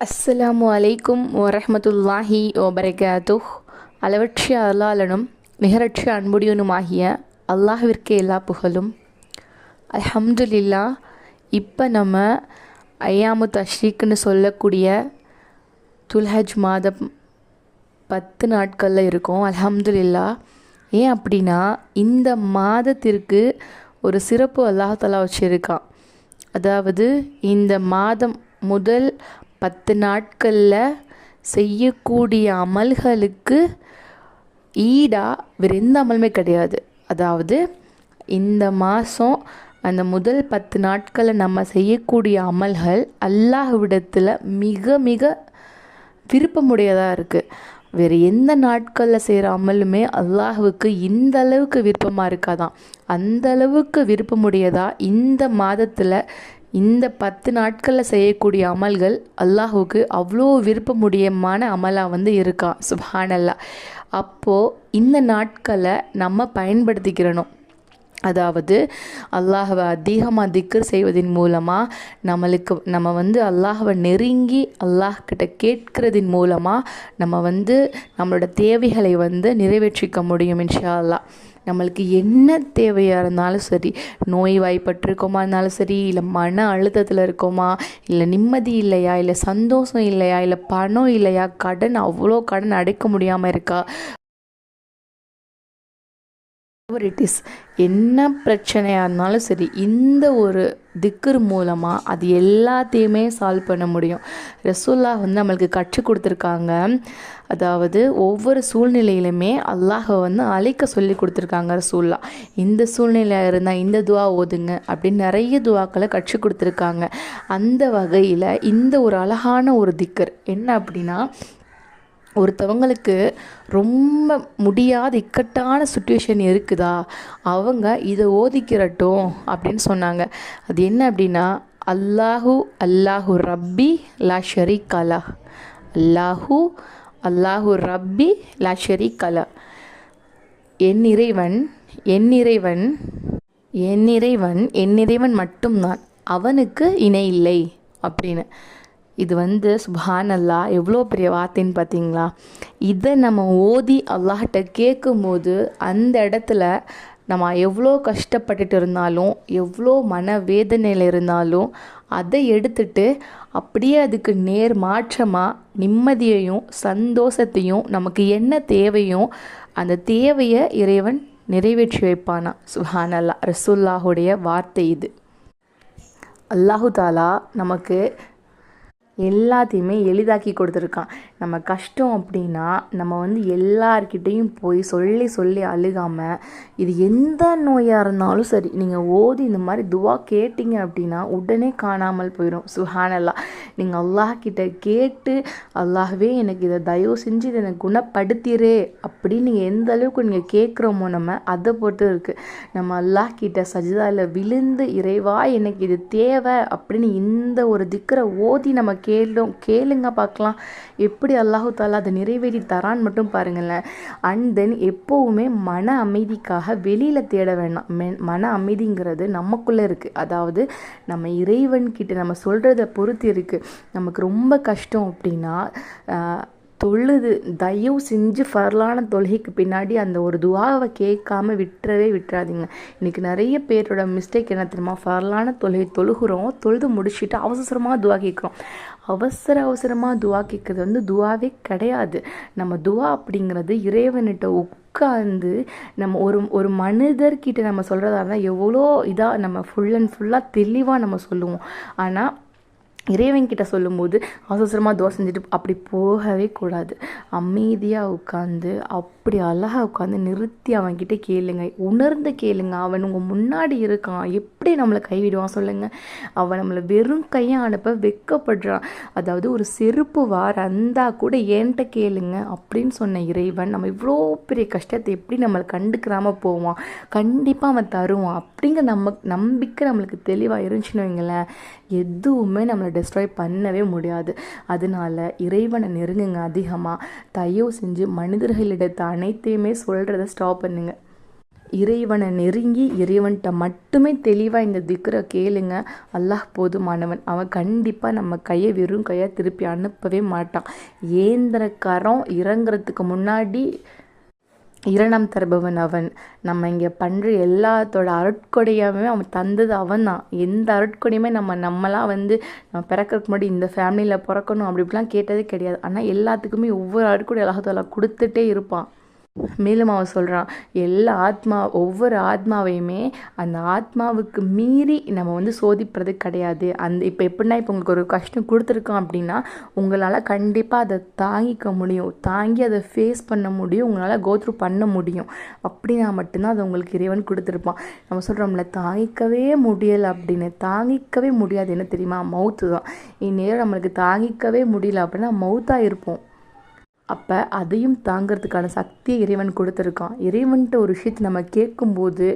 அஸ்ஸலாமு அலைக்கும் வரஹ்மத்துல்லாஹி வபரகாத்துஹ். அளவற்ற அல்லாலனும் நிகரற்ற அன்புடையனுமாகிய அல்லாஹிற்கு எல்லா புகழும். அல்ஹம்துலில்லா இப்போ நம்ம ஐயாமு தஷ்ரீக்னு சொல்லக்கூடிய துல்ஹஜ் மாதம் பத்து நாட்களில் இருக்கோம். அல்ஹம்துலில்லா ஏன் அப்படின்னா இந்த மாதத்திற்கு ஒரு சிறப்பு அல்லாஹலா வச்சுருக்கான். அதாவது இந்த மாதம் முதல் பத்து நாட்களில் செய்யக்கூடிய அமல்களுக்கு ஈடாக வேறு எந்த அமலுமே கிடையாது. அதாவது இந்த மாதம் அந்த முதல் பத்து நாட்களில் நம்ம செய்யக்கூடிய அமல்கள் அல்லாஹ்விடத்தில் மிக மிக விருப்பமுடையதாக இருக்குது வேறு எந்த நாட்களில் செய்கிற அமலுமே அல்லாஹுவுக்கு இந்த அளவுக்கு விருப்பமாக இருக்காதான். அந்த அளவுக்கு விருப்பமுடையதாக இந்த மாதத்தில் இந்த பத்து நாட்களில் செய்யக்கூடிய அமல்கள் அல்லாஹுக்கு அவ்வளோ விருப்பமுடியமான அமலாக வந்து இருக்கான் சுபானல்லா அப்போது இந்த நாட்களை நம்ம பயன்படுத்திக்கிறணும். அதாவது அல்லாஹவை அதிகமாக திக்கர் செய்வதன் மூலமாக நம்மளுக்கு நம்ம வந்து அல்லாஹவை நெருங்கி அல்லாஹ்கிட்ட கேட்கிறதின் மூலமாக நம்ம வந்து நம்மளோட தேவைகளை வந்து நிறைவேற்றிக்க முடியும் இன்ஷா அல்லாஹ் நம்மளுக்கு என்ன தேவையாக இருந்தாலும் சரி நோய் வாய்ப்பட்டிருக்கோமா இருந்தாலும் சரி இல்லை மன அழுத்தத்தில் இருக்கோமா இல்லை நிம்மதி இல்லையா இல்லை சந்தோஷம் இல்லையா இல்லை பணம் இல்லையா கடன் அவ்வளோ கடன் அடைக்க முடியாமல் இருக்கா? இட் இஸ் என்ன பிரச்சனையாக இருந்தாலும் சரி இந்த ஒரு திக்கர் மூலமாக அது எல்லாத்தையுமே சால்வ் பண்ண முடியும். ரசூல்லா வந்து நம்மளுக்கு கற்றுக் கொடுத்துருக்காங்க. அதாவது ஒவ்வொரு சூழ்நிலையிலுமே அல்லாஹை வந்து அழைக்க சொல்லி கொடுத்துருக்காங்க ரசூல்லா இந்த சூழ்நிலையாக இருந்தால் இந்த துவா ஓதுங்க அப்படின்னு நிறைய துவாக்களை கற்றுக் கொடுத்துருக்காங்க. அந்த வகையில் இந்த ஒரு அழகான ஒரு திக்கர் என்ன அப்படின்னா ஒருத்தவங்களுக்கு ரொம்ப முடியாத இக்கட்டான சுச்சுவேஷன் இருக்குதா? அவங்க இதை ஓதிக்கிறட்டும் அப்படின்னு சொன்னாங்க. அது என்ன அப்படின்னா அல்லாஹு அல்லாஹு ரப்பி லா ஷரீக் அலா அல்லாஹு அல்லாஹு ரப்பி லா ஷரீக் அலா என் இறைவன் என் இறைவன் என் இறைவன் என் இறைவன் மட்டும்தான். அவனுக்கு இணை இல்லை. அப்படின்னு. இது வந்து சுபான் அல்லா எவ்வளோ பெரிய வார்த்தைன்னு பார்த்தீங்களா? இதை நம்ம ஓதி அல்லாஹ்கிட்ட கேட்கும்போது அந்த இடத்துல நம்ம எவ்வளோ கஷ்டப்பட்டுட்டு இருந்தாலும் எவ்வளோ மன வேதனையில் இருந்தாலும் அதை எடுத்துட்டு அப்படியே அதுக்கு நேர் மாற்றமாக நிம்மதியையும் சந்தோஷத்தையும் நமக்கு என்ன தேவையோ அந்த தேவையை இறைவன் நிறைவேற்றி வைப்பானா? சுஹான் அல்லா ரசுல்லாஹுடைய வார்த்தை இது. அல்லாஹு தாலா நமக்கு எல்லாத்தையுமே எளிதாக்கி கொடுத்துருக்கான். நம்ம கஷ்டம் அப்படின்னா நம்ம வந்து எல்லார்கிட்டேயும் போய் சொல்லி சொல்லி அழுகாமல் இது எந்த நோயாக இருந்தாலும் சரி நீங்கள் ஓதி இந்த மாதிரி துவா கேட்டிங்க அப்படின்னா உடனே காணாமல் போயிடும் சுஹானல்லா. நீங்கள் அல்லாஹ்கிட்ட கேட்டு அல்லாஹ்வே எனக்கு இதை தயவு செஞ்சு இதை எனக்கு குணப்படுத்திரே அப்படின்னு நீங்கள் எந்த அளவுக்கு நீங்கள் கேட்குறோமோ நம்ம அதை பொறுத்து இருக்குது நம்ம அல்லாஹ்கிட்ட சஜிதாவில் விழுந்து இறைவா எனக்கு இது தேவை அப்படின்னு இந்த ஒரு திக்கரை ஓதி நம்ம கேளும் கேளுங்க பார்க்கலாம். எப்படி அல்லாஹு தாலா அதை நிறைவேறி தரான்னு மட்டும் பாருங்களேன். அண்ட் தென் எப்போவுமே மன அமைதிக்காக வெளியில் தேட வேண்டாம் மென் மன அமைதிங்கிறது நமக்குள்ளே இருக்குது அதாவது நம்ம இறைவன்கிட்ட நம்ம சொல்கிறத பொறுத்து இருக்குது நமக்கு ரொம்ப கஷ்டம் அப்படின்னா தொழுது தயவு செஞ்சு ஃபர்லான தொழுகைக்கு பின்னாடி அந்த ஒரு துவாவை கேட்காம விட்டுறவே விட்டுறாதீங்க. இன்றைக்கி நிறைய பேரோட மிஸ்டேக் என்ன தெரியுமா? ஃபர்லான தொழுகை தொழுகிறோம் தொழுது முடிச்சுட்டு அவசரமாக துவா கேட்குறோம். அவசர அவசரமாக துவா கேட்குறது வந்து துவாவே கிடையாது. நம்ம துவா அப்படிங்கிறது இறைவன்கிட்ட உட்காந்து நம்ம ஒரு ஒரு மனிதர்கிட்ட நம்ம சொல்கிறதா இருந்தால் எவ்வளோ இதாக நம்ம ஃபுல் அண்ட் ஃபுல்லாக தெளிவாக நம்ம சொல்லுவோம். ஆனால் இறைவன்கிட்ட சொல்லும்போது அவசரமாக தோசை செஞ்சுட்டு அப்படி போகவே கூடாது. அமைதியாக உட்காந்து அப்படி அழகாக உட்காந்து நிறுத்தி அவன்கிட்ட கேளுங்க. உணர்ந்து கேளுங்க. அவன் உங்கள் முன்னாடி இருக்கான். எப்படி நம்மளை கைவிடுவான் சொல்லுங்கள் அவன் நம்மளை வெறும் கையை அனுப்ப வெக்கப்படுறான். அதாவது ஒரு செருப்பு வார அந்தா கூட ஏன்ட்ட கேளுங்க அப்படின்னு சொன்ன இறைவன் நம்ம இவ்வளோ பெரிய கஷ்டத்தை எப்படி நம்மளை கண்டுக்கிறாமல் போவான்? கண்டிப்பாக அவன் தருவான். அப்படிங்கிற நம்ம நம்பிக்கை நம்மளுக்கு தெளிவாக இருந்துச்சுன்னு வைங்களேன். எதுவுமே நம்மளை டெஸ்ட்ராய் பண்ணவே முடியாது. அதனால இறைவனை நெருங்குங்க அதிகமாக தயவு செஞ்சு மனிதர்களிடத்தை அனைத்தையுமே சொல்கிறத ஸ்டாப் பண்ணுங்க. இறைவனை நெருங்கி இறைவன்கிட்ட மட்டுமே தெளிவாக இந்த திக்கரை கேளுங்க. அல்லாஹ் போதுமானவன். அவன் கண்டிப்பாக நம்ம கையை வெறும் கையாக திருப்பி அனுப்பவே மாட்டான். ஏந்திர கரம் இறங்குறதுக்கு முன்னாடி இரணம் தருபவன் அவன். நம்ம இங்கே பண்ணுற எல்லாத்தோட அருட்கொடையாமே அவன் தந்தது அவன் தான் எந்த அருட்கொடையுமே நம்ம நம்மளாம் வந்து நம்ம பிறக்கிறதுக்கு முன்னாடி இந்த ஃபேமிலியில் பிறக்கணும் அப்படி இப்படிலாம் கேட்டதே கிடையாது. ஆனால் எல்லாத்துக்குமே ஒவ்வொரு அருட்கொடை அல்லாஹால கொடுத்துட்டே இருப்பான். மேலும் அவன் சொல்கிறான் எல்லா ஆத்மா ஒவ்வொரு ஆத்மாவையுமே அந்த ஆத்மாவுக்கு மீறி நம்ம வந்து சோதிப்பது கிடையாது. அந்த இப்போ எப்படின்னா இப்போ உங்களுக்கு ஒரு கஷ்டம் கொடுத்துருக்கோம் அப்படின்னா உங்களால் கண்டிப்பாக அதை தாங்கிக்க முடியும். தாங்கி அதை ஃபேஸ் பண்ண முடியும். உங்களால் கோத்ரூ பண்ண முடியும். அப்படின்னா மட்டும்தான் அதை உங்களுக்கு இறைவன் கொடுத்துருப்பான். நம்ம சொல்கிறோம்ல தாங்கிக்கவே முடியலை அப்படின்னு. தாங்கிக்கவே முடியாது என்ன தெரியுமா? மவுத்து தான். இந்நேரம் நம்மளுக்கு தாங்கிக்கவே முடியல அப்படின்னா மவுத்தாக இருப்போம். அப்போ அதையும் தாங்கிறதுக்கான சக்தியை இறைவன் கொடுத்துருக்கான். இறைவன்ட்டு ஒரு விஷயத்தை நம்ம கேட்கும்போது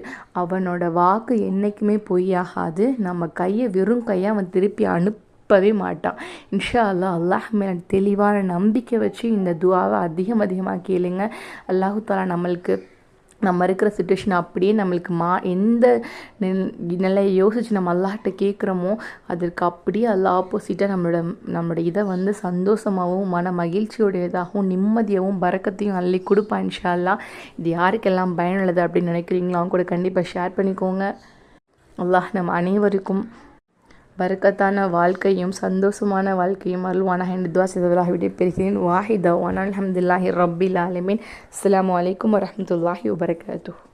அவனோட வாக்கு என்றைக்குமே பொய்யாகாது. நம்ம கையை வெறும் கையை அவன் திருப்பி அனுப்பவே மாட்டான். இன்ஷா அல்லா அல்லாஹ் மேலே தெளிவான நம்பிக்கை வச்சு இந்த துவாவை அதிகம் அதிகமாக கேளுங்க. அல்லாஹு தாலா நம்மளுக்கு நம்ம இருக்கிற சுச்சுவேஷன் அப்படியே நம்மளுக்கு மா எந்த நிலையை யோசித்து நம்ம அல்லாஹ்ட்ட கேட்குறோமோ அதற்கு அப்படியே அல்ல ஆப்போசிட்டாக நம்மளோட நம்மளோட இதை வந்து சந்தோஷமாகவும் மன மகிழ்ச்சியுடையதாகவும் நிம்மதியாகவும் பறக்கத்தையும் அள்ளி கொடுப்பான் இன்ஷா இது யாருக்கெல்லாம் பயனுள்ளது அப்படின்னு நினைக்கிறீங்களோ அவங்க கூட கண்டிப்பாக ஷேர் பண்ணிக்கோங்க. அல்லாஹ் நம்ம அனைவருக்கும் பரக்கத்தான வாழ்க்கையும் சந்தோஷமான வாழ்க்கையும் அல்வானா என்று துவா செய்தவர்களாக விட பெறுகிறேன். வாஹிதவான் அலமதுல்லாஹி ரப்பில் ஆலமின். அஸ்லாம் வலைக்கம் வரமத்துல்லாஹி வபரகாத்து